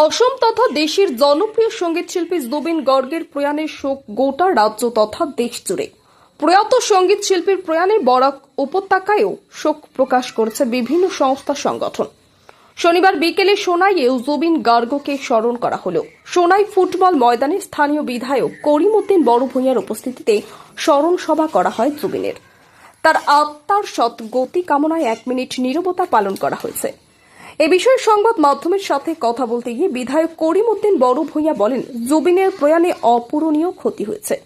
অসম তথা দেশের জনপ্রিয় সংগীত শিল্পী জুবিন গর্গের প্রয়াণে শোক গোটা রাজ্য তথা দেশ জুড়ে। প্রয়াত সংগীত শিল্পীর প্রয়াণে বরাক উপত্যকায়ও শোক প্রকাশ করেছে বিভিন্ন সংস্থা সংগঠন। শনিবার বিকেলে সোনাইয়েও জুবিন গার্গকে স্মরণ করা হলো। সোনাই ফুটবল ময়দানে স্থানীয় বিধায়ক করিমউদ্দিন বড় ভূঁইয়ার উপস্থিতিতে স্মরণ সভা করা হয় জুবিনের। তার আত্মার সৎ গতি কামনায় এক মিনিট নীরবতা পালন করা হয়েছে। এ বিষয়ে সংবাদ মাধ্যমের সাথে কথা বলতে গিয়ে বিধায়ক করিমউদ্দিন বড় ভূঁইয়া বলেন, জুবিনের প্রয়াণে অপূরণীয় ক্ষতি হয়েছে।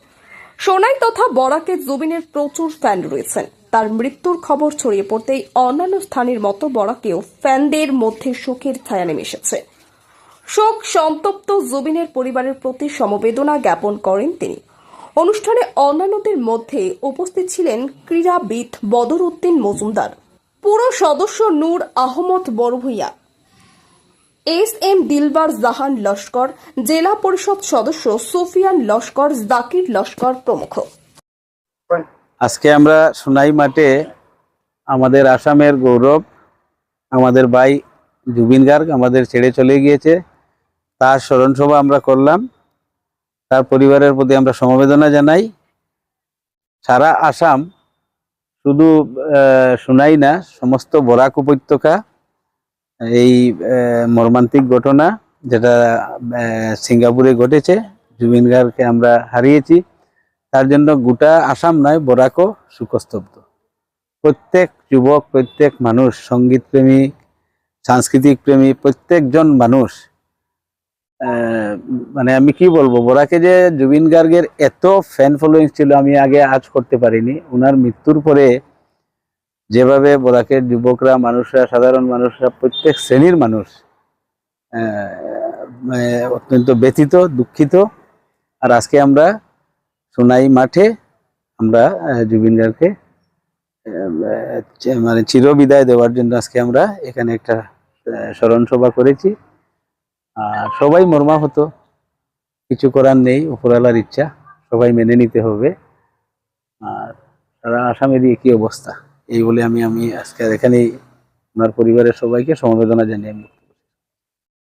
সোনাই তথা বরাকে জুবিনের প্রচুর ফ্যান রয়েছেন। তার মৃত্যুর খবর ছড়িয়ে পড়তেই অন্যান্য স্থানের মতো বরাকেও ফ্যানদের মধ্যে শোকের ছায়া নেমে এসেছে। শোক সন্তপ্ত জুবিনের পরিবারের প্রতি সমবেদনা জ্ঞাপন করেন তিনি। অনুষ্ঠানে অন্যান্যদের মধ্যে উপস্থিত ছিলেন ক্রীড়াবিদ বদর উদ্দিন মজুমদার। পুরো সদস্য নূর আহমদ বড়ভূইয়া এস এম দিলবার জাহান লস্কর, জেলা পরিষদ সদস্য সুফিয়ান লস্কর, জাকির লস্কর প্রমুখ। আজকে আমরা সোনাই মাঠে আমাদের আসামের গৌরব, আমাদের ভাই জুবিন গার্গ আমাদের ছেড়ে চলে গিয়েছে। তার স্মরণ সভা আমরা করলাম। তার পরিবারের প্রতি আমরা সমবেদনা জানাই। সারা আসাম শুধু সোনাই না, সমস্ত বরাক উপত্যকা, এই মর্মান্তিক ঘটনা যেটা সিঙ্গাপুরে ঘটেছে জুবিন গার্গকে আমরা হারিয়েছি, তার জন্য গোটা আসাম নয়, বরাকও সুখস্তব্ধ। প্রত্যেক যুবক, প্রত্যেক মানুষ সংগীত প্রেমী সাংস্কৃতিক প্রেমী প্রত্যেকজন মানুষ মানে আমি কি বলব বরাকে যে জুবিন গার্গের এত ফ্যান ফলোয়িং ছিল আমি আগে আজ করতে পারিনি। ওনার মৃত্যুর পরে যেভাবে বরাকের যুবকরা মানুষরা সাধারণ মানুষরা প্রত্যেক শ্রেণির মানুষ মানে অত্যন্ত ব্যথিত দুঃখিত। আর আজকে আমরা সোনাই মাঠে আমরা জুবিন গার্গকে মানে চিরবিদায় দেওয়ার জন্য আজকে আমরা এখানে একটা আহ, স্মরণ সভা করেছি। আর সবাই মর্মাহত কিছু করার নেই, উপরওয়ালার ইচ্ছা। সবাই মেনে নিতে হবে। আর সারা আসামেরই একই অবস্থা? এই বলে আমি আমি আজকে এখানেই ওনার পরিবারের সবাইকে সমবেদনা জানিয়ে আমি